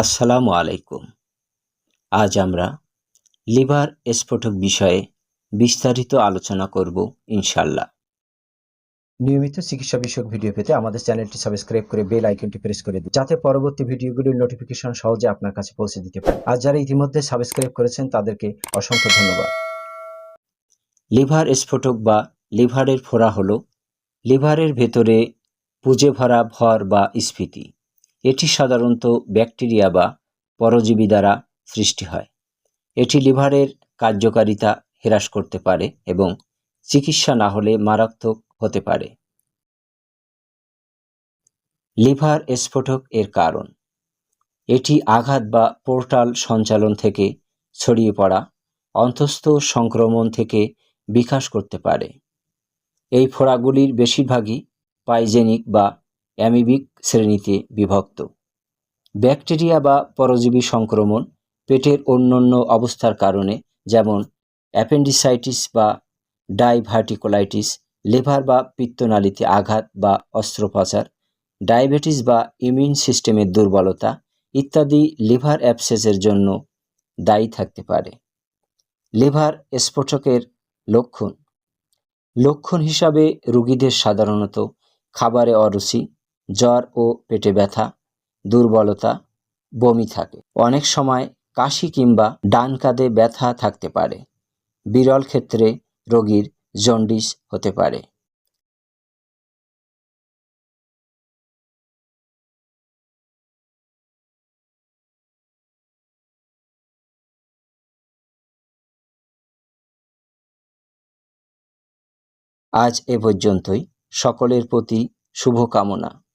আসসালামু আলাইকুম। আজ আমরা লিভার স্ফোটক বিষয়ে বিস্তারিত আলোচনা করব ইনশাল্লাহ নিয়মিত চিকিৎসা বিষয়ক ভিডিও পেতে আমাদের চ্যানেলটি সাবস্ক্রাইব করে বেল আইকনটি প্রেস করে দিন, যাতে পরবর্তী ভিডিওগুলির নোটিফিকেশন সহজে আপনার কাছে পৌঁছে দিতে পারে। আর যারা ইতিমধ্যে সাবস্ক্রাইব করেছেন, তাদেরকে অসংখ্য ধন্যবাদ। লিভার স্ফোটক বা লিভারের ফোড়া হল লিভারের ভেতরে পুজে ভরা ভর বা স্ফীতি। এটি সাধারণত ব্যাকটেরিয়া বা পরজীবী দ্বারা সৃষ্টি হয়। এটি লিভারের কার্যকারিতা হ্রাস করতে পারে এবং চিকিৎসা না হলে মারাত্মক হতে পারে। লিভার স্ফোটক এর কারণ। এটি আঘাত বা পোর্টাল সঞ্চালন থেকে ছড়িয়ে পড়া, অন্তস্থ সংক্রমণ থেকে বিকাশ করতে পারে। এই ফোড়াগুলির বেশিরভাগই পাইজেনিক বা অ্যামিবিক শ্রেণীতে বিভক্ত। ব্যাকটেরিয়া বা পরজীবী সংক্রমণ পেটের অন্যান্য অবস্থার কারণে, যেমন অ্যাপেন্ডিসাইটিস বা ডাইভার্টিকোলাইটিস, লিভার বা পিত্তনালীতে আঘাত বা অস্ত্রোপচার, ডায়াবেটিস বা ইমিউন সিস্টেমের দুর্বলতা ইত্যাদি লিভার অ্যাপসেসের জন্য দায়ী থাকতে পারে। লিভার স্ফোটকের লক্ষণ। লক্ষণ হিসাবে রোগীদের সাধারণত খাবারে অরুচি জ্বর ও পেটে ব্যথা, দুর্বলতা, বমি থাকে। অনেক সময় কাশি কিংবা ডান কাঁধে ব্যথা থাকতে পারে। বিরল ক্ষেত্রে রোগীর জন্ডিস হতে পারে। আজ এ পর্যন্তই। সকলের প্রতি শুভকামনা।